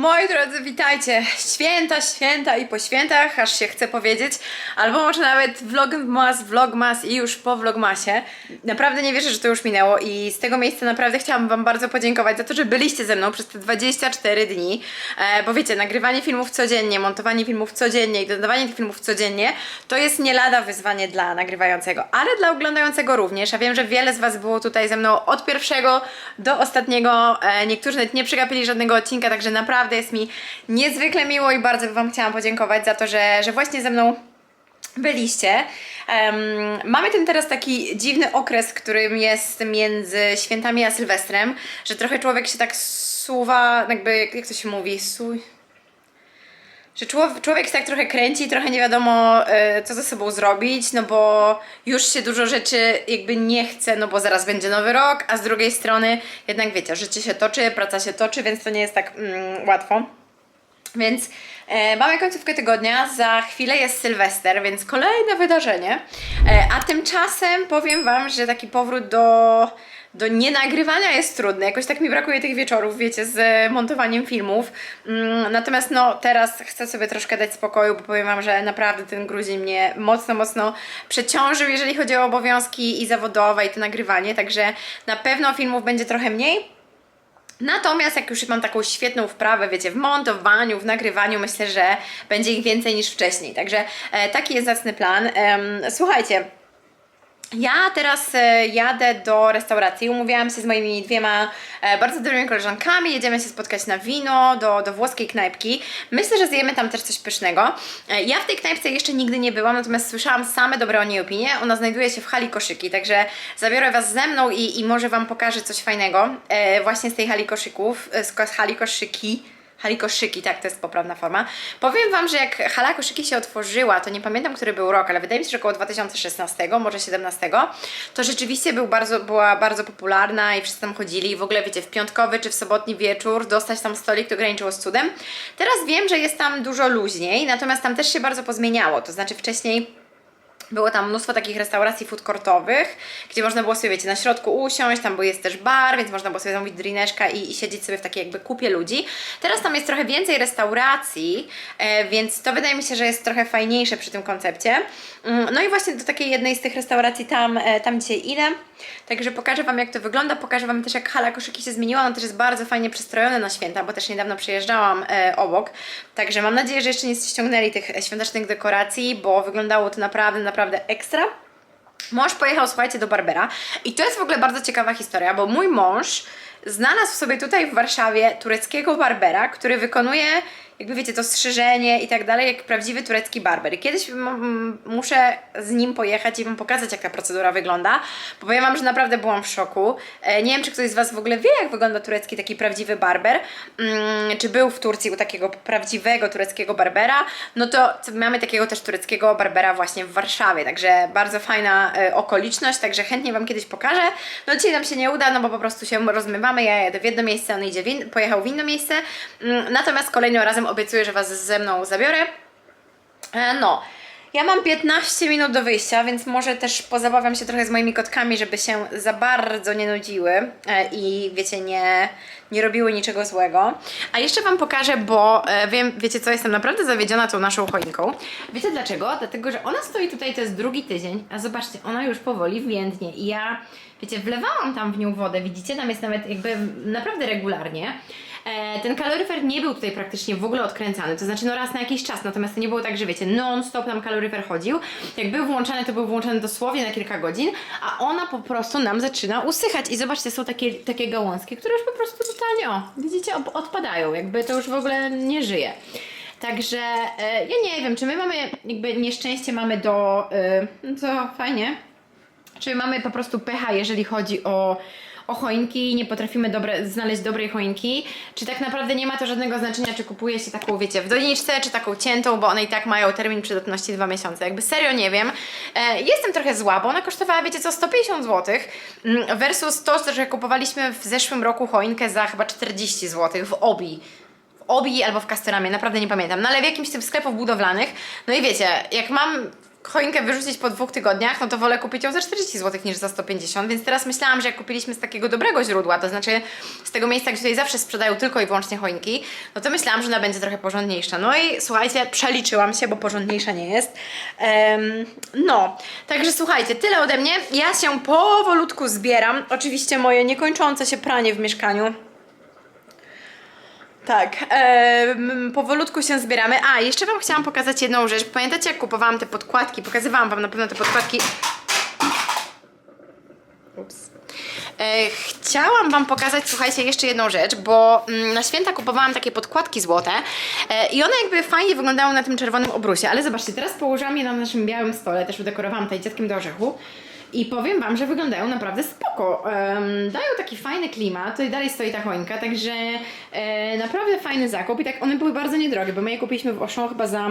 Moi drodzy, witajcie! Święta, święta i po świętach, aż się chce powiedzieć, albo może nawet vlogmas, vlogmas i już po vlogmasie. Naprawdę nie wierzę, że to już minęło i z tego miejsca naprawdę chciałam Wam bardzo podziękować za to, że byliście ze mną przez te 24 dni, e, bo wiecie, nagrywanie filmów codziennie, montowanie filmów codziennie i dodawanie tych filmów codziennie, to jest nie lada wyzwanie dla nagrywającego, ale dla oglądającego również. A wiem, że wiele z Was było tutaj ze mną od pierwszego do ostatniego, e, niektórzy nawet nie przegapili żadnego odcinka, także naprawdę jest mi niezwykle miło i bardzo Wam chciałam podziękować za to, że, że właśnie ze mną byliście. Em, mamy ten teraz taki dziwny okres, którym jest między świętami a Sylwestrem, że trochę człowiek się tak suwa, jakby, jak, jak to się mówi, suj... Że człowiek, człowiek się tak trochę kręci, trochę nie wiadomo, e, co ze sobą zrobić, no bo już się dużo rzeczy jakby nie chce, no bo zaraz będzie nowy rok, a z drugiej strony jednak wiecie, życie się toczy, praca się toczy, więc to nie jest tak mm, łatwo. Więc e, mamy końcówkę tygodnia, za chwilę jest Sylwester, więc kolejne wydarzenie. E, a tymczasem powiem Wam, że taki powrót do, do nienagrywania jest trudny. Jakoś tak mi brakuje tych wieczorów, wiecie, z montowaniem filmów. Mm, natomiast no teraz chcę sobie troszkę dać spokoju, bo powiem Wam, że naprawdę ten grudzień mnie mocno, mocno przeciążył, jeżeli chodzi o obowiązki i zawodowe i to nagrywanie, także na pewno filmów będzie trochę mniej. Natomiast jak już mam taką świetną wprawę, wiecie, w montowaniu, w nagrywaniu, myślę, że będzie ich więcej niż wcześniej. Także e, taki jest zacny plan. Słuchajcie. Ja teraz e, jadę do restauracji. Umówiłam się z moimi dwiema e, bardzo dobrymi koleżankami. Jedziemy się spotkać na wino do, do włoskiej knajpki. Myślę, że zjemy tam też coś pysznego. E, ja w tej knajpce jeszcze nigdy nie byłam, natomiast słyszałam same dobre o niej opinie. Ona znajduje się w hali koszyki, także zabiorę Was ze mną i, i może Wam pokażę coś fajnego właśnie z tej hali koszyków, z hali koszyki. Hali koszyki, tak, to jest poprawna forma. Powiem Wam, że jak hala koszyki się otworzyła, to nie pamiętam, który był rok, ale wydaje mi się, że około 2016, może 17, to rzeczywiście był bardzo, była bardzo popularna i wszyscy tam chodzili. W ogóle, wiecie, w piątkowy czy w sobotni wieczór dostać tam stolik to graniczyło z cudem. Teraz wiem, że jest tam dużo luźniej, natomiast tam też się bardzo pozmieniało. To znaczy wcześniej było tam mnóstwo takich restauracji food courtowych, gdzie można było sobie, wiecie, na środku usiąść, tam był- jest też bar, więc można było sobie zamówić drineczka i, i siedzieć sobie w takiej jakby kupie ludzi. Teraz tam jest trochę więcej restauracji, e, więc to wydaje mi się, że jest trochę fajniejsze przy tym koncepcie. Mm, No i właśnie do takiej jednej z tych restauracji tam, e, tam dzisiaj idę, także pokażę Wam jak to wygląda, pokażę Wam też jak hala koszyki się zmieniła, ona też jest bardzo fajnie przystrojona na święta, bo też niedawno przejeżdżałam e, obok, także mam nadzieję, że jeszcze nie ściągnęli tych świątecznych dekoracji, bo wyglądało to naprawdę, naprawdę ekstra. Mąż pojechał, słuchajcie, do Barbera i to jest w ogóle bardzo ciekawa historia, bo mój mąż znalazł sobie tutaj w Warszawie tureckiego barbera, który wykonuje, jakby wiecie, to strzyżenie i tak dalej, jak prawdziwy turecki barber. Kiedyś muszę z nim pojechać i Wam pokazać, jak ta procedura wygląda, bo powiem Wam, że naprawdę byłam w szoku. E, nie wiem, czy ktoś z Was w ogóle wie, jak wygląda turecki taki prawdziwy barber, mm, czy był w Turcji u takiego prawdziwego tureckiego barbera, no to mamy takiego też tureckiego barbera właśnie w Warszawie, także bardzo fajna e, okoliczność, także chętnie Wam kiedyś pokażę. No dzisiaj nam się nie uda, no bo po prostu się rozmywamy, ja jadę w jedno miejsce, on idzie w in- pojechał w inne miejsce, mm, natomiast kolejnym razem obiecuję, że Was ze mną zabiorę. E, No, ja mam 15 minut do wyjścia, więc może też pozabawiam się trochę z moimi kotkami, żeby się za bardzo nie nudziły e, i wiecie, nie, nie robiły niczego złego. A jeszcze Wam pokażę, bo e, wiem, wiecie co, jestem naprawdę zawiedziona tą naszą choinką. Wiecie dlaczego? Dlatego, że ona stoi tutaj, to jest drugi tydzień, a zobaczcie, ona już powoli więdnie i ja, wiecie, wlewałam tam w nią wodę, widzicie, tam jest nawet jakby naprawdę regularnie. E, ten kaloryfer nie był tutaj praktycznie w ogóle odkręcany, to znaczy no raz na jakiś czas, natomiast to nie było tak, że wiecie, non-stop tam kaloryfer chodził. Jak był włączany, to był włączany dosłownie na kilka godzin, a ona po prostu nam zaczyna usychać i zobaczcie, są takie, takie gałązki, które już po prostu totalnie, o, widzicie, odpadają, jakby to już w ogóle nie żyje. Także e, ja nie wiem, czy my mamy, jakby nieszczęście mamy do, e, no to fajnie, czy mamy po prostu pecha, jeżeli chodzi o, o choinki, nie potrafimy dobre, znaleźć dobrej choinki, czy tak naprawdę nie ma to żadnego znaczenia, czy kupuje się taką, wiecie, w doniczce, czy taką ciętą, bo one i tak mają termin przydatności dwa miesiące. Jakby serio nie wiem. E, jestem trochę zła, bo ona kosztowała, wiecie co, 150 zł mm, versus to, że kupowaliśmy w zeszłym roku choinkę za chyba 40 zł w Obi Obi albo w Castoramie, naprawdę nie pamiętam, no ale w jakimś z tych sklepów budowlanych. No i wiecie, jak mam choinkę wyrzucić po dwóch tygodniach, no to wolę kupić ją za 40 zł niż za 150, więc teraz myślałam, że jak kupiliśmy z takiego dobrego źródła, to znaczy z tego miejsca, gdzie tutaj zawsze sprzedają tylko i wyłącznie choinki, no to myślałam, że ona będzie trochę porządniejsza. No i słuchajcie, przeliczyłam się, bo porządniejsza nie jest. Em, no, także słuchajcie, tyle ode mnie. Ja się powolutku zbieram. Oczywiście moje niekończące się pranie w mieszkaniu. Tak, em, powolutku się zbieramy. A, jeszcze Wam chciałam pokazać jedną rzecz. Pamiętacie, jak kupowałam te podkładki? Pokazywałam Wam na pewno te podkładki. Ups. E, chciałam Wam pokazać, słuchajcie, jeszcze jedną rzecz, bo mm, na święta kupowałam takie podkładki złote e, i one jakby fajnie wyglądały na tym czerwonym obrusie, ale zobaczcie, teraz położyłam je na naszym białym stole, też udekorowałam tutaj dzieckiem do orzechu i powiem Wam, że wyglądają naprawdę spoko. Em, dają taki fajny klimat, tutaj dalej stoi ta choinka, także e, naprawdę fajny zakup i tak one były bardzo niedrogie, bo my je kupiliśmy w Auchan chyba za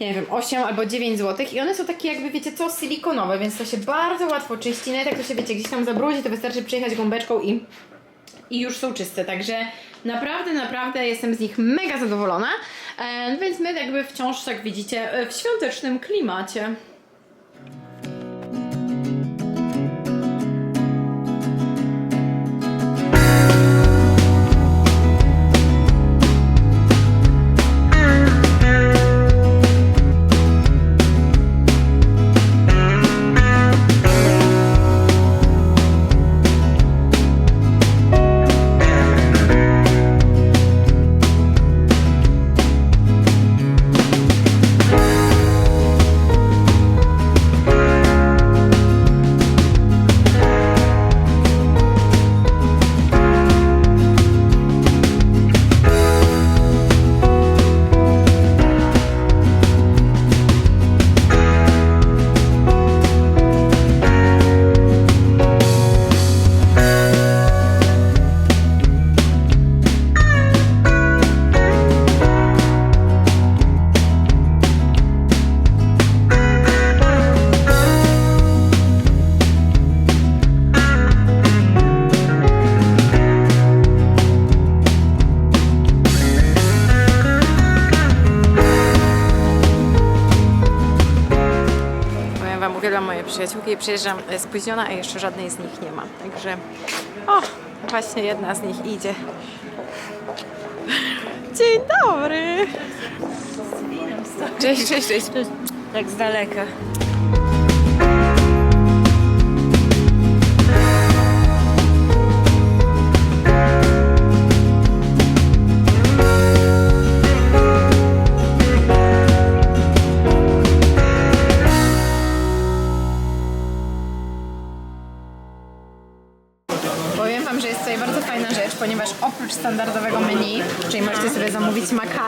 nie wiem, 8 albo 9 zł i one są takie jakby, wiecie co, silikonowe, więc to się bardzo łatwo czyści, nawet jak to się, wiecie, gdzieś tam zabruzi, to wystarczy przyjechać gąbeczką i, i już są czyste, także naprawdę, naprawdę jestem z nich mega zadowolona, e, więc my jakby wciąż, jak widzicie, w świątecznym klimacie. Przyjaciółki i przyjeżdżam spóźniona, a jeszcze żadnej z nich nie ma. Także, o, właśnie jedna z nich idzie. Dzień dobry! Cześć, cześć, cześć. Tak z daleka.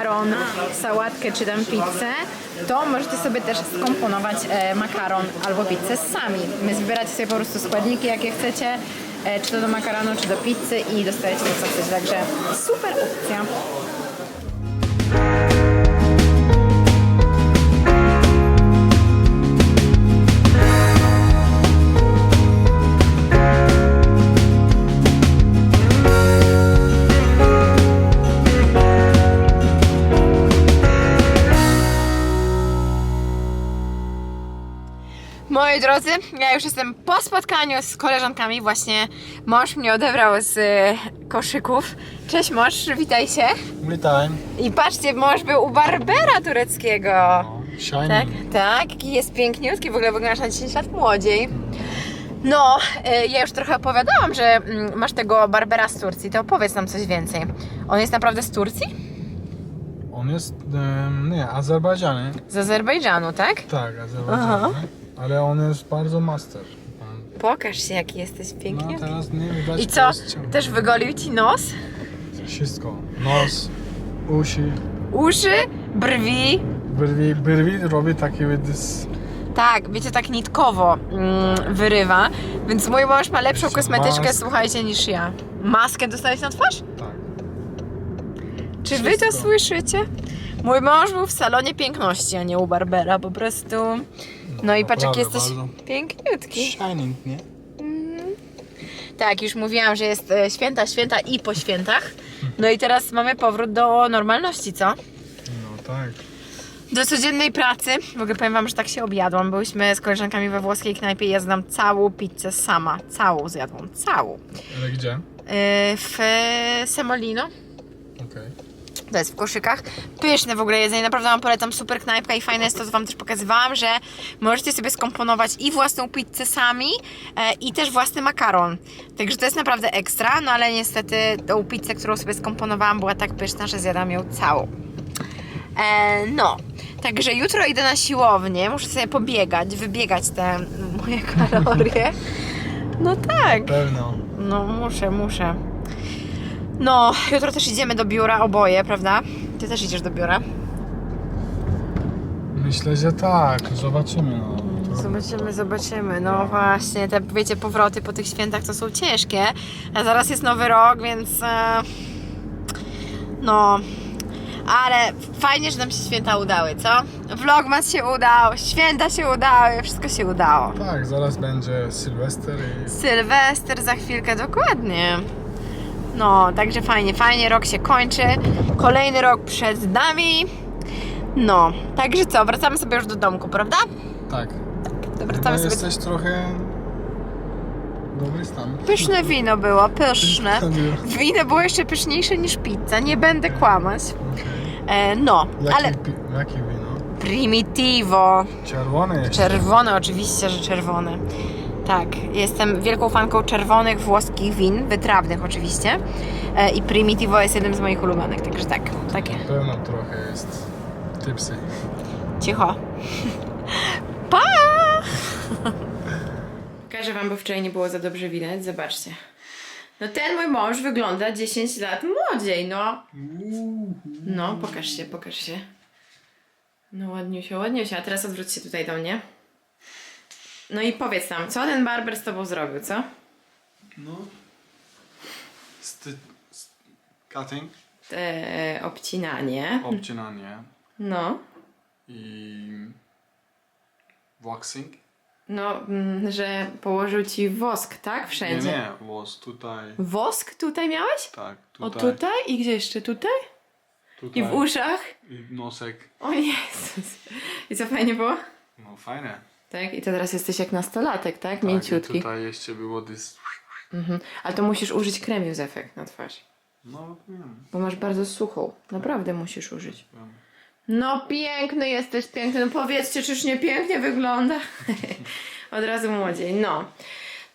Makaron, sałatkę czy tam pizzę, to możecie sobie też skomponować e, makaron albo pizzę sami. My zbieracie sobie po prostu składniki, jakie chcecie, e, czy to do makaronu, czy do pizzy i dostajecie to, co chcecie. Także super opcja. Moi drodzy, ja już jestem po spotkaniu z koleżankami. Właśnie mąż mnie odebrał z e, koszyków. Cześć mąż, witaj się. Witaj. I patrzcie, mąż był u Barbera tureckiego. Shiny. Tak, tak, jaki jest piękniutki, w ogóle wyglądasz na 10 lat młodziej. No, e, ja już trochę opowiadałam, że mm, masz tego Barbera z Turcji, to opowiedz nam coś więcej. On jest naprawdę z Turcji? On jest, nie, Azerbejdżany. Z Azerbejdżanu, tak? Tak, Azerbejdżany. Ale on jest bardzo master. Pokaż się, jaki jesteś No piękniutki. teraz nie widać I co, kości. też wygolił ci nos? Wszystko. Nos, uszy, Uszy, brwi. brwi. Brwi robi taki wydys. Tak, wiecie, tak nitkowo mm, wyrywa, więc mój mąż ma lepszą Jeszcze kosmetyczkę, mask. słuchajcie, niż ja. Maskę dostałeś na twarz? Tak. Czy wy to Wszystko. słyszycie? Mój mąż był w salonie piękności, a nie u Barbera, po prostu. No i patrz, naprawdę jesteś bardzo. piękniutki. Shining, nie? Tak, już mówiłam, że jest e, święta, święta i po świętach. No i teraz mamy powrót do normalności, co? No tak. do codziennej pracy. W ogóle powiem wam, że tak się objadłam. Byłyśmy z koleżankami we włoskiej knajpie i ja zjadłam całą pizzę sama. Całą zjadłam, całą. Ale gdzie? Yy, w Semolino. To jest w koszykach. Pyszne w ogóle jedzenie, naprawdę Wam polecam, super knajpka i fajne jest to, co Wam też pokazywałam, że możecie sobie skomponować i własną pizzę sami e, i też własny makaron. Także to jest naprawdę ekstra, no ale niestety tą pizzę, którą sobie skomponowałam była tak pyszna, że zjadam ją całą. E, no, także jutro idę na siłownię, muszę sobie pobiegać, wybiegać te moje kalorie. No tak. Pewno. No, muszę, muszę. No, jutro też idziemy do biura oboje, prawda? Ty też idziesz do biura. Myślę, że tak. Zobaczymy. No. Zobaczymy, zobaczymy. No właśnie, te wiecie, powroty po tych świętach to są ciężkie. A zaraz jest nowy rok, więc. E, no. Ale fajnie, że nam się święta udały, co? Vlogmas się udał, święta się udały, wszystko się udało. Tak, zaraz będzie Sylwester i Sylwester za chwilkę, dokładnie. No, także fajnie, fajnie, rok się kończy. Kolejny rok przed nami. No, także co, wracamy sobie już do domku, prawda? tak. To Chyba wracamy sobie. jesteś trochę... Dobry stan. Pyszne wino było, pyszne. Wino było jeszcze pyszniejsze niż pizza, nie będę kłamać. E, no, Jakie, ale pi- jakie wino? primitivo. Czerwone jeszcze. Czerwone, oczywiście, że czerwone. Tak, jestem wielką fanką czerwonych włoskich win, wytrawnych oczywiście. E, I Primitivo jest jednym z moich ulubionych, także tak, takie. Na pewno trochę jest tipsy. Cicho. Pa! Pokażę wam, bo wczoraj nie było za dobrze widać, zobaczcie. No ten mój mąż wygląda 10 lat młodziej, no. No, pokaż się, pokaż się. No ładniusio, ładniusio. A teraz odwróć się tutaj do mnie. No i powiedz nam, co ten barber z tobą zrobił, co? No. Sty... st- Cutting. Te obcinanie. Obcinanie. No. I... Waxing. No, mm, że położył ci wosk, tak? Nie, Wszędzie. nie. Was tutaj. Wosk tutaj miałeś? Tak, O tutaj. tutaj? I gdzie jeszcze? Tutaj? tutaj. I w uszach? I nosek. O Jezus. I co fajnie było? No fajne. Tak? I to teraz jesteś jak nastolatek, tak? Tak, Mięciutki. tutaj jeszcze było dys... Mhm. Ale to musisz użyć krem Józefek na twarz. No, wiem. Bo masz bardzo suchą. Naprawdę musisz użyć. wiem. No piękny jesteś, piękny. No powiedzcie, czyż nie pięknie wygląda? Od razu młodziej, no.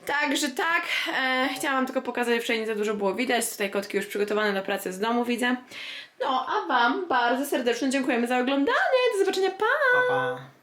Także tak, e, chciałam tylko pokazać, że nie za dużo było widać. Tutaj kotki już przygotowane do pracy z domu widzę. No, a Wam bardzo serdecznie dziękujemy za oglądanie. Do zobaczenia, pa! Pa, pa.